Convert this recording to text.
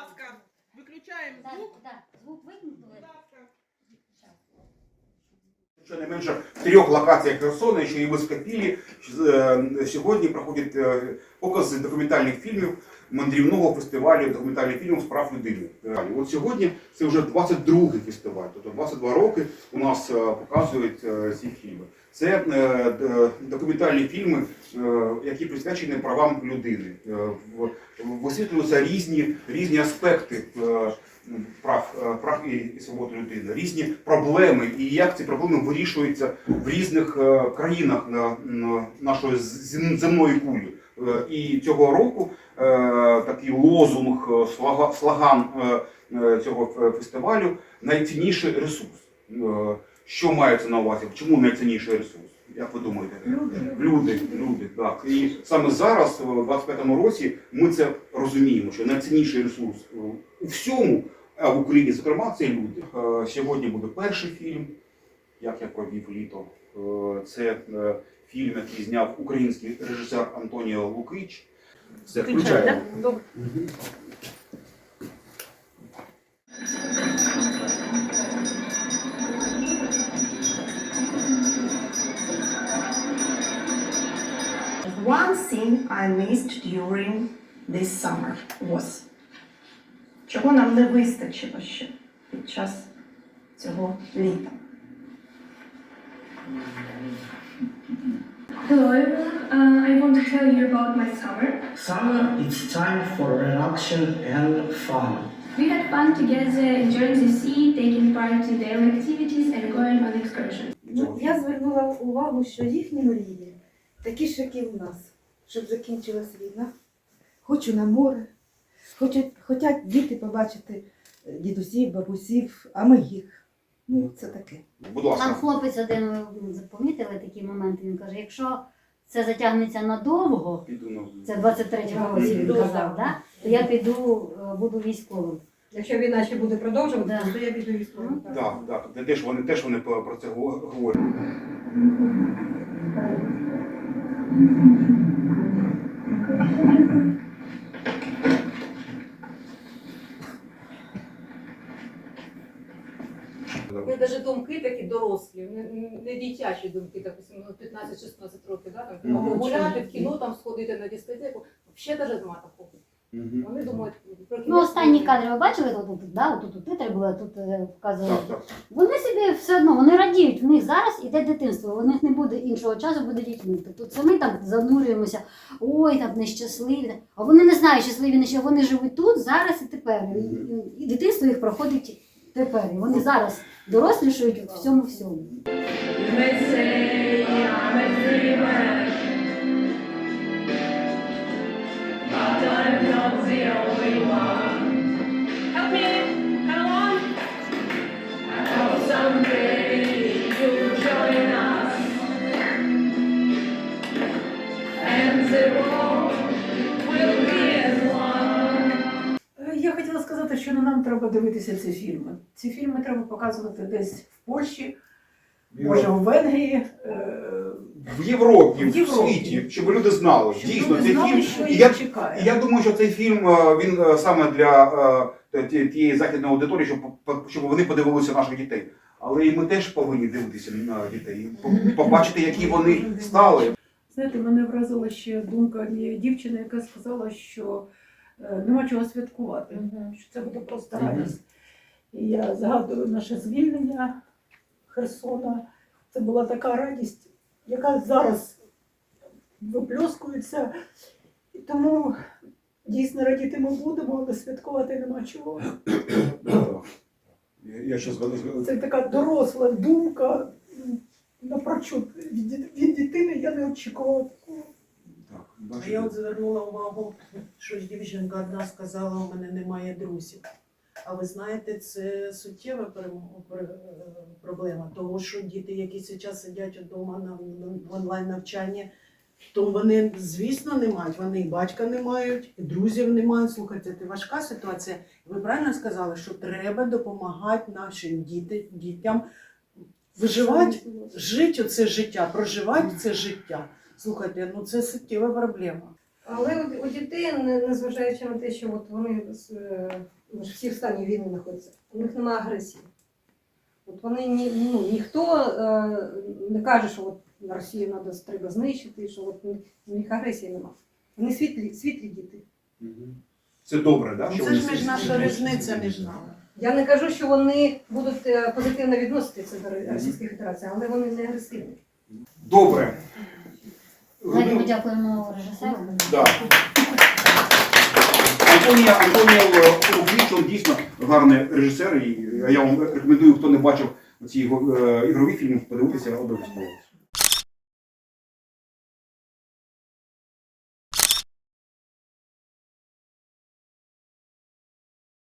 ласка, виключаємо звук. Да, да. звук вимкнули. Будь ласка. Щонайменше в трьох локаціях Херсона, що і в Ескапілі, е, сьогодні проходять е, покази документальних фільмів мандрівного фестивалю документальних фільмів справ людини. От сьогодні це вже 22-й фестиваль, тобто 22 роки у нас е, показують ці фільми. Це документальні фільми, які присвячені правам людини. Висвітлюються різні, різні аспекти прав, е, прав і, і свобод людини, різні проблеми, і як ці проблеми вирішуються в різних е, країнах на, на нашої земної кулі. Е, І цього року такий лозунг, е, цього фестивалю найцінніший ресурс. Що мається на увазі? Чому найцінніший ресурс? Як ви думаєте? Люди, люди, так. І саме зараз, в 25-му році, ми це розуміємо, що найцінніший ресурс у всьому, а в Україні, зокрема, це люди. Е, Сьогодні буде перший фільм, як я провів літо. Е, Це е, фільм, який зняв український режисер Антоніо Лукич. Все, включаємо. Добре. One thing I missed during this summer was чого нам не вистачило ще під час цього літа. Hello everyone, uh, I want to tell you about my summer. Summer, it's time for relaxation and fun. We had fun together enjoying the sea, taking part in daily activities and going on excursions. Ну, я звернула увагу, що їхні мрії такі ж, як і в нас, щоб закінчилась війна. Хочу на море, хочуть, хотять діти побачити е, дідусів, бабусів, а ми їх. Ну, це таке. Будь Там хлопець один, ви помітили такі моменти, він каже, якщо це затягнеться надовго, Піду на це 23-го році він казав, да? то я піду, е, буду військовим. Якщо війна ще буде продовжуватися, Да. то я піду військовим. Ну, Так, так. Де теж вони теж вони про це го- говорять. Це навіть думки такі дорослі, не, дитячі думки, ну, 15-16 років, да, там, Мгм. або гуляти в кіно, там сходити на дискотеку. Взагалі навіть нема такого. Мгм. Вони думають про кіно. Ну, останні кадри ви бачили, тут, тут, да, тут, тут титри були, тут е, показували. Так, так. Вони собі все одно, вони радіють, в них зараз іде дитинство, у них не буде іншого часу, буде дітьми. Тобто це ми там занурюємося, ой, там нещасливі. А вони не знають, щасливі не що вони живуть тут, зараз і тепер. І, і- і дитинство їх проходить тепер. Вони зараз дорослішують в всьому всьому. Е, не нам треба дивитися ці фільми. Ці фільми треба показувати десь в Польщі, може у Венгрії. е, В Європі, В в, Європі. світі, щоб люди знали. щоб Дійсно, люди цей знали, фільм. що І я, чекає. і я думаю, що цей фільм е, він е, саме для тієї західної аудиторії, щоб, щоб вони подивилися наших дітей. Але і ми теж повинні дивитися на дітей, побачити, які вони стали. Знаєте, мене вразила ще думка однієї дівчини, яка сказала, що нема чого святкувати, що це буде просто радість. І я згадую наше звільнення Херсона. Це була така радість, яка зараз випльоскується. І тому дійсно радіти ми будемо, але святкувати нема чого. Я- згадую. Це така доросла думка. Напрочуд від, дит- від дитини я не. Так, А я от звернула увагу, що ж дівчинка одна сказала, у мене немає друзів. А ви знаєте, це суттєва проблема, тому що діти, які зараз сидять вдома на, на- в онлайн навчанні, то вони, звісно, не мають. Вони і батька не мають, і друзів не мають. Слухайте, це важка ситуація. Ви правильно сказали, що треба допомагати нашим діти, дітям виживати, жити це життя, проживати це життя. Слухайте, ну це суттєва проблема. Але у, у дітей, незважаючи на те, що от вони е, всі в стані війни знаходяться, у них немає агресії. От вони ні, ну, ніхто е, не каже, що от Росію треба, треба знищити, що от у них агресії немає. Вони світлі, світлі діти. Це добре, да? Це ж між наша різниця між нами. Я не кажу, що вони будуть е, позитивно відноситися до Російської Федерації, але вони не агресивні. Добре. Давайте Ну, подякуємо режисеру. Да. Антонія, Антонія Луквіч, він дійсно гарний режисер, і я вам рекомендую, хто не бачив ці його е, ігрові фільми, подивитися обов'язково.